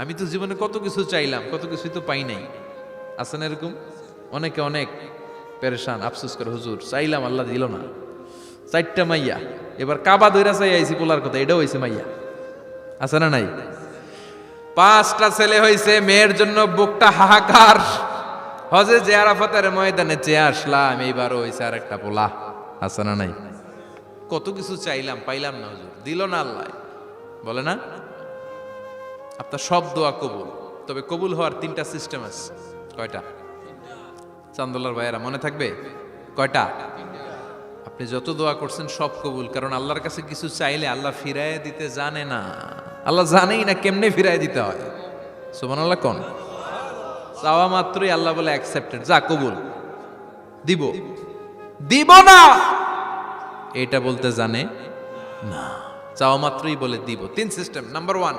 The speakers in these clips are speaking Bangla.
আমি তো জীবনে কত কিছু চাইলাম, কত কিছুই তো পাই নাই। আছে না এরকম? অনেকে অনেক পেরেশান, আফসোস করে, হুজুর, চাইলাম, আল্লাহ দিল না। চারটা মাইয়া, এবার কাবা দইরা চাই আইছি পোলার কথা, এটাও হয়েছে মাইয়া। আছে না নাই? পাঁচটা ছেলে হয়েছে মেয়ের জন্য বুকটা হাহাকার। হজে যে আরাফাতের ময়দানে চেয়ে আসলাম, এইবারও হয়েছে আর একটা পোলা। আছে না নাই? কত কিছু চাইলাম, পাইলাম না, হুজুর। দিল না আল্লাহ। বলে না? আপনার সব দোয়া কবুল। তবে কবুল হওয়ার তিনটা সিস্টেম আছে। কয়টা? চান্দোলার ভাইয়েরা, মনে থাকবে? কয়টা? আপনি যত দোয়া করছেন সব কবুল, কারণ আল্লাহর কাছে কিছু চাইলে আল্লাহ ফিরায় দিতে জানে না। আল্লাহ জানেই না কেমনে ফিরায় দিতে হয়। সুমান আল্লাহ কোন? চাওয়া মাত্রই আল্লাহ বলে অ্যাকসেপ্টেড যা কবুল। দিব। দিব না! এটা বলতে জানে না। চাওয়া মাত্রই বলে দিব। তিন সিস্টেম নাম্বার ওয়ান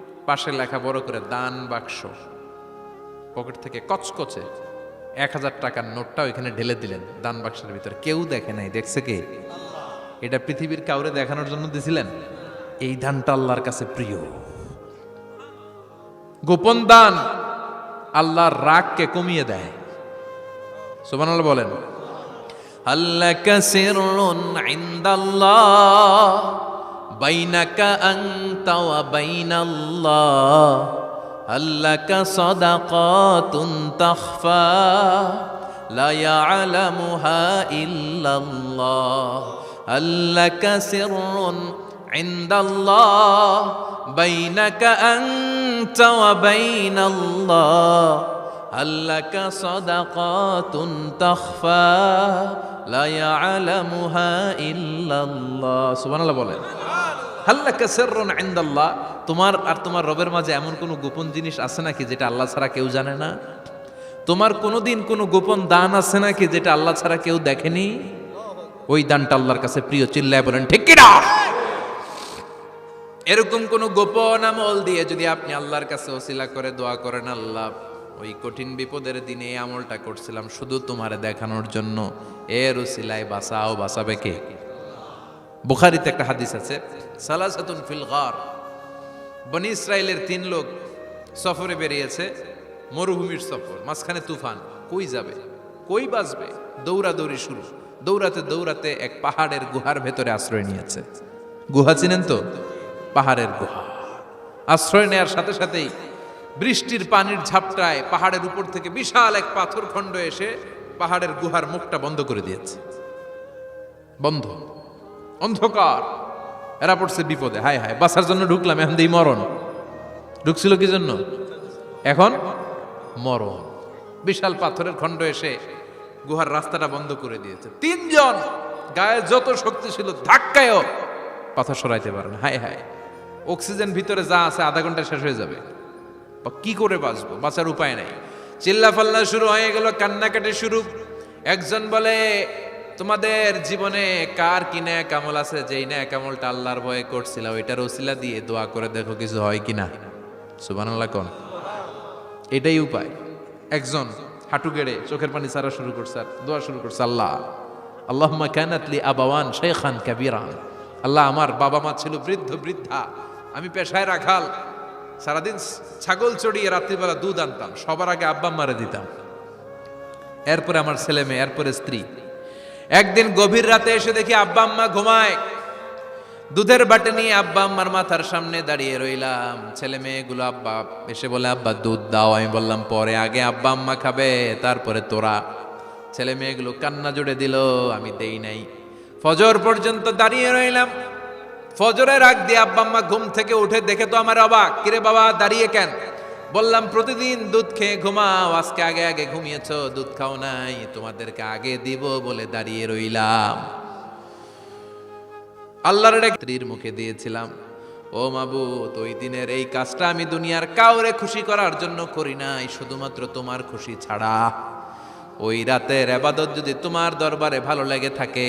পাশে লেখা বড় করে দান বাক্স। পকেট থেকে কচকচে এক হাজার টাকার নোটটা ওইখানে ঢেলে দিলেন দান বাক্সের ভিতরে। কেউ দেখে নাই, দেখছে কে? এটা পৃথিবীর কাউরে দেখানোর জন্য দিছিলেন? এই দানটা আল্লাহর কাছে প্রিয়। গোপন দান আল্লাহর রাগকে কমিয়ে দেয়। সুবহানাল্লাহ বলেন আল্লাকা সিররুন ইনদাল্লাহ। বাইনাকা আংতা ওয়া বাইনাল্লাহ, আল্লাকা সাদাকাতুন তাখফা, লা ইয়ালামুহা ইল্লাল্লাহ, আল্লাকা সিররুন ইনদাল্লাহ, বাইনাকা আংতা ওয়া বাইনাল্লাহ, আল্লাকা সাদাকাতুন তাখফা, লা ইয়ালামুহা ইল্লাল্লাহ। সুবহানাল্লাহ বলেন। হাল্লাকা সিররুন ইনদাল্লাহ। তোমার আর তোমার রবের মাঝে এমন কোনো গোপন জিনিস আছে নাকি যেটা আল্লাহ ছাড়া কেউ জানে না? তোমার কোনোদিন কোনো গোপন দান আছে নাকি যেটা আল্লাহ ছাড়া কেউ দেখেনি? ওই দানটা আল্লাহর কাছে প্রিয়, চিল্লায় বলেন, ঠিক কিনা? এরকম কোন গোপন আমল দিয়ে যদি আপনি আল্লাহর কাছে ওসিলা করে, দোয়া করেন, আল্লাহ, ওই কঠিন বিপদের দিনে এই আমলটা করছিলাম শুধু তোমারে দেখানোর জন্য। এর ওসিলায় বাঁচাও, বাঁচাবে কে? বুখারিতে একটা হাদিস আছে, সালাসাতুন ফিল গার। বনি ইসরায়েলের তিন লোক সফরে বেরিয়েছে, মরুভূমির সফর, মাঝখানে তুফান, কই যাবে? কই বাঁচবে? দৌড়াদৌড়ি শুরু। দৌড়াতে দৌড়াতে এক পাহাড়ের গুহার ভেতরে আশ্রয় নিয়েছে। গুহা চিনেন তো? পাহাড়ের গুহা। আশ্রয় নেয়ার সাথে সাথেই বৃষ্টির পানির ঝাপটায় পাহাড়ের উপর থেকে বিশাল এক পাথর খণ্ড এসে পাহাড়ের গুহার মুখটা বন্ধ করে দিয়েছে। বন্ধ। অন্ধকার। এরা পড়ছে বিপদে। হায় হায় বাসার জন্য ঢুকলাম, এখন দিই মরণ। ঢুকছিল কি জন্য? এখন মরণ। বিশাল পাথরের খণ্ড এসে গুহার রাস্তাটা বন্ধ করে দিয়েছে। তিনজন গায়ে যত শক্তি ছিল, ধাক্কায়ও পাথর সরাইতে পারেন হায় হায়, অক্সিজেন ভিতরে যা আছে, আধা ঘণ্টা শেষ হয়ে যাবে। কি করে বাঁচবো? বাঁচার উপায় নাই। চিল্লা ফাল্লা শুরু হয়ে গেল, কান্নাকাটি শুরু। একজন বলে তোমাদের জীবনে কার কি ন্যাক আমল আছে? যেই ন্যাক আমলটা আল্লাহর ভয়ে করছিল, ওইটার ওসিলা দিয়ে দোয়া করে দেখো কিছু হয় কি কিনা। সুবহানাল্লাহ কোন। এটাই উপায়। একজন হাঁটু গেড়ে চোখের পানি ছাড়া শুরু করছে দোয়া শুরু করছে, আল্লাহ, আল্লাহম্মা কানাতলি আবাওয়ান শেখান কাবিরান। আল্লাহ, আমার বাবা মা ছিল বৃদ্ধ, বৃদ্ধা। আমি পেশায় রাখাল। সারাদিন ছাগল চড়িয়ে রাত্রিবেলা দুধ আনতাম। সবার আগে আব্বা মারে দিতাম। এরপরে আমার ছেলে মেয়ে, এরপরে স্ত্রী। একদিন গভীর রাতে এসে দেখি আব্বা, আম্মা ঘুমায়। দুধের বাটে নিয়ে আব্বা, আম্মার মাথার সামনে দাঁড়িয়ে রইলাম। ছেলে মেয়েগুলো আব্বা এসে বলে, আব্বা, দুধ দাও। আমি বললাম, পরে আগে আব্বা, আম্মা খাবে, তারপরে তোরা। ছেলে মেয়েগুলো কান্না জুড়ে দিল, আমি দেই নাই। ফজর পর্যন্ত দাঁড়িয়ে রইলাম। ফজরের আগ দিয়ে আব্বা, আম্মা ঘুম থেকে উঠে দেখে তো আমার অবাক। কিরে বাবা, দাঁড়িয়ে কেন? বললাম, প্রতিদিন দুধ খেয়ে ঘুমাও, আজকে আগে আগে ঘুমিয়েছ, দুধ খাও নাই, তোমাদেরকে আগে দিব বলে দাঁড়িয়ে রইলাম। আল্লাহর স্ত্রীর মুখে দিয়েছিলাম, ও মাবুত, ওই দিনের এই কাজটা আমি দুনিয়ার কাউরে খুশি করার জন্য করি নাই, শুধুমাত্র তোমার খুশি ছাড়া। ওই রাতের আবাদত যদি তোমার দরবারে ভালো লেগে থাকে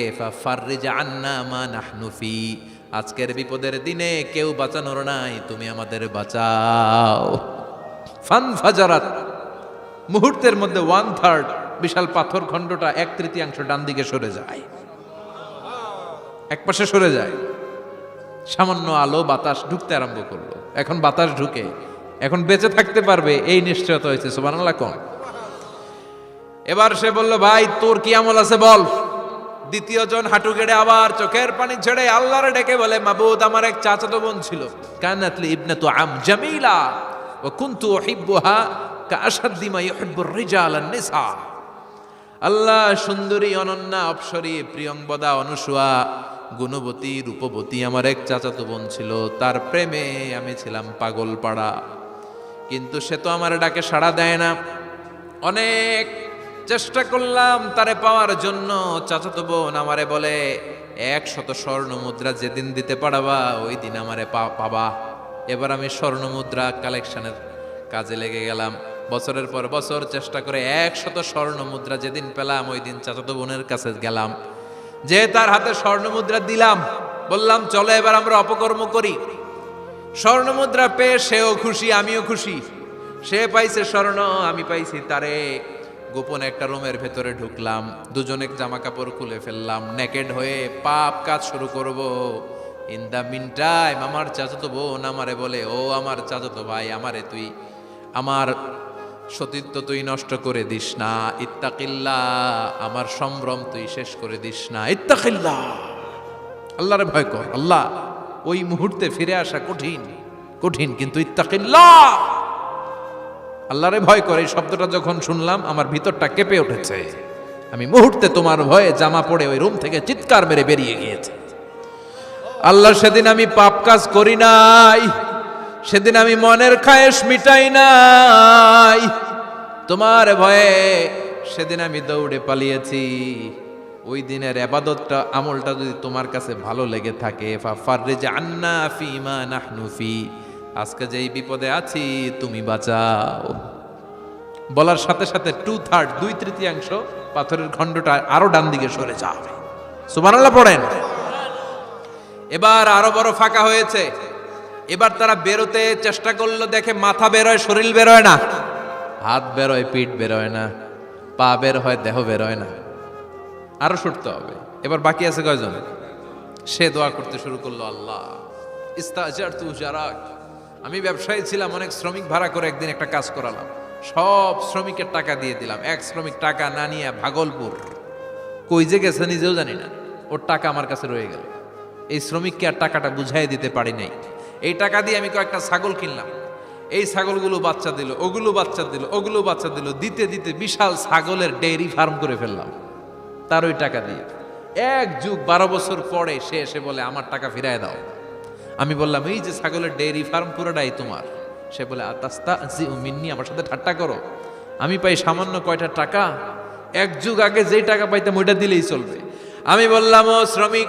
নাহনুফি আজকের বিপদের দিনে কেউ বাঁচানোর নাই, তুমি আমাদের বাঁচাও। ফান ফাজারাত। মুহূর্তের মধ্যে ওয়ান থার্ড বিশাল পাথর খণ্ডটা এক তৃতীয়াংশ ডান দিকে সরে যায়। এক পাশে সরে যায়। সামান্য আলো বাতাস ঢুকতে আরম্ভ করল। এখন বাতাস ঢুকে। এখন বেঁচে থাকতে পারবে, এই নিশ্চয়তা হয়েছে, সুবহানাল্লাহ কোন। এবার সে বলল, ভাই, তোর কি আমল আছে বল? দ্বিতীয় জন হাঁটু গেড়ে আবার চোখের পানি ছেড়ে আল্লাহরে ডেকে বলে, মাবুদ, আমার এক চাচাতো বোন ছিল। কানাতলি ইবনাতু আম জামিলা। ও কুনতু উহিব্বুহা কাআশাদ্দি মা ইউহিব্বুর রিজাল নিসা আল্লাহ সুন্দরী, অনন্যা, অপসরী প্রিয়ংবদা অনুসুয়া, গুণবতী, রূপবতী আমার এক চাচাতো বোন ছিল। তার প্রেমে আমি ছিলাম পাগল পাড়া কিন্তু সে তো আমার ডাকে সাড়া দেয় না। অনেক চেষ্টা করলাম তারে পাওয়ার জন্য। চাচাতো বোন আমারে বলে, এক শত স্বর্ণ মুদ্রা যেদিন দিতে পারবা, ওই দিন আমারে পাবা এবার আমি স্বর্ণ মুদ্রা কালেকশনের কাজে লেগে গেলাম। বছরের পর বছর চেষ্টা করে এক শত স্বর্ণ মুদ্রা যেদিন পেলাম, ওই দিন চাচাতো বোনের কাছে গেলাম। যে তার হাতে স্বর্ণ মুদ্রা দিলাম, বললাম, চলো এবার আমরা অপকর্ম করি। স্বর্ণ মুদ্রা পেয়ে সেও খুশি, আমিও খুশি। সে পাইছে স্বর্ণ, আমি পাইছি তারে। গোপনে একটা রুমের ভেতরে ঢুকলাম। দুজনে জামা কাপড় খুলে ফেললাম। নেকেড হয়ে পাপ কাজ শুরু করব। ইন দ্য মিন টাইম আমার চাচাতো বোন আমারে বলে, ও আমার চাচাতো ভাই, আমারে তুই, আমার সতীত্ব তুই নষ্ট করে দিস না। ইত্তাকিল্লা, আমার সম্ভ্রম তুই শেষ করে দিস না। ইত্তাকিল্লা। আল্লাহরে ভয় কর। আল্লাহ ওই মুহূর্তে ফিরে আসা কঠিন কঠিন, কিন্তু ইত্তাকিল্লা। আল্লাহরে ভয় করে, এই শব্দটা যখন শুনলাম, আমার ভিতরটা কেঁপে উঠেছে। আমি মুহূর্তে তোমার ভয়ে জামা পড়ে ওই রুম থেকে চিৎকার মেরে বেরিয়ে গিয়েছে। আল্লাহ সেদিন আমি পাপ কাজ করি নাই। সেদিন আমি মনের খায়েশ মিটাই নাই। তোমার ভয়ে সেদিন আমি দৌড়ে পালিয়েছি। ওই দিনের আবাদতটা, আমলটা যদি তোমার কাছে ভালো লেগে থাকে আন্না আজকে যেই বিপদে আছি, তুমি বাঁচাও। বলার সাথে সাথে টু থার্ড দুই তৃতীয়াংশ পাথরের খণ্ডটা আরও ডান দিকে সরে যাবে। সুবহানাল্লাহ পড়েন। এবার আরও বড় ফাঁকা হয়েছে। এবার তারা বেরোতে চেষ্টা করল, দেখে মাথা বেরোয়, শরীর বেরোয় না। হাত বেরোয়, পিঠ বেরোয় না। পা বের হয়, দেহ বেরোয় না। আরও ছুটতে হবে। এবার বাকি আছে কয়জন? সে দোয়া করতে শুরু করল, আল্লাহ। আমি ব্যবসায়ী ছিলাম, অনেক শ্রমিক ভাড়া করে একদিন একটা কাজ করালাম। সব শ্রমিকের টাকা দিয়ে দিলাম। এক শ্রমিক টাকা না নিয়ে ভাগলপুর। কই যে গেছে নিজেও জানি না। ওর টাকা আমার কাছে রয়ে গেল। এই শ্রমিককে আর টাকাটা বুঝাই দিতে পারি নাই। এই টাকা দিয়ে আমি কয়েকটা ছাগল কিনলাম। এই ছাগলগুলো বাচ্চা দিল, ওগুলো বাচ্চা দিল, ওগুলো বাচ্চা দিল, দিতে দিতে বিশাল ছাগলের ডেইরি ফার্ম করে ফেললাম। তার ওই টাকা দিয়ে। এক যুগ বারো বছর পরে সে এসে বলে, আমার টাকা ফিরায় দাও। আমি বললাম, এই যে ছাগলের ডেইরি ফার্ম পুরোটাই তোমার। সে বলে আতাস্তা জি মিন্নি, আমার সাথে ঠাট্টা করো। আমি পাই সামান্য কয়টা টাকা, এক যুগ আগে যেই টাকা পাইতাম ওইটা দিলেই চলবে। আমি বললাম, ও শ্রমিক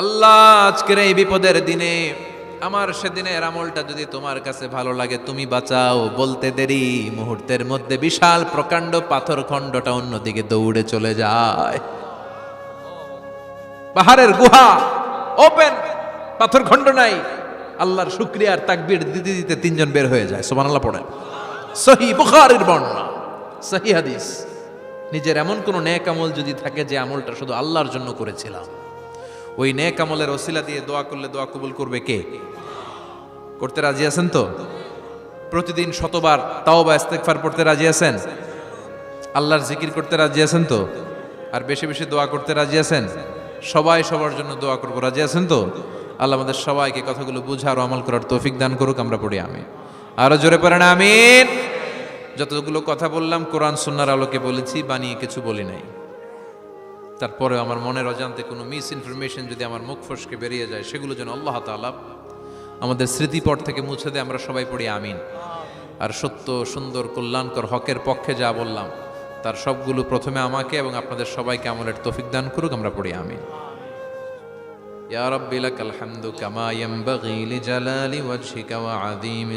আল্লাহ, আজকের এই বিপদের দিনে আমার সেদিনের আমলটা যদি তোমার কাছে ভালো লাগে, তুমি বাঁচাও। বলতে দেরি, মুহূর্তের মধ্যে বিশাল প্রকাণ্ড পাথর খণ্ডটা অন্যদিকে দৌড়ে চলে যায়। পাহাড়ের গুহা ওপেন পাথর খণ্ড নাই। আল্লাহর শুক্রিয়ার তাকবির দিতে দিতে তিনজন বের হয়ে যায়। সোমান আল্লাহ পড়েন সহি বুখারীর বর্ণনা, সহি হাদিস। নিজের এমন কোন নেক আমল যদি থাকে যে আমলটা শুধু আল্লাহর জন্য করেছিলাম। ওই নেক আমলের ওসিলা দিয়ে দোয়া করলে দোয়া কবুল করবে কে? করতে রাজি আছেন তো? প্রতিদিন শতবার তাও বা ইস্তেগফার পড়তে রাজি আছেন? আল্লাহর জিকির করতে রাজি আছেন তো? আর বেশি বেশি দোয়া করতে রাজি আছেন? সবাই সবার জন্য দোয়া করব, রাজি আছেন তো? আল্লাহ আমাদের সবাইকে কথাগুলো বুঝার আমল করার তৌফিক দান করুক, আমরা পড়ি আমি আরও জোরে পড়ে না আমিন। যতগুলো কথা বললাম, কোরআন, সুন্নার আলোকে বলেছি, বানিয়ে কিছু বলি নাই। তারপরে আমার মনের অজান্তে কোনো মিস ইনফরমেশন যদি আমার মুখ ফসকে বেরিয়ে যায় সেগুলো যেন আল্লাহ তাআলা আমাদের স্মৃতিপট থেকে মুছে দেয় আমরা সবাই পড়ি আমিন আর সত্য সুন্দর কল্যাণকর হকের পক্ষে যা বললাম তার সবগুলো প্রথমে আমাকে এবং আপনাদের সবাইকে আমলের তৌফিক দান করুক আমরা পড়ি আমিন يا رب لك الحمد كما ينبغي لجلال وجهك وعظيم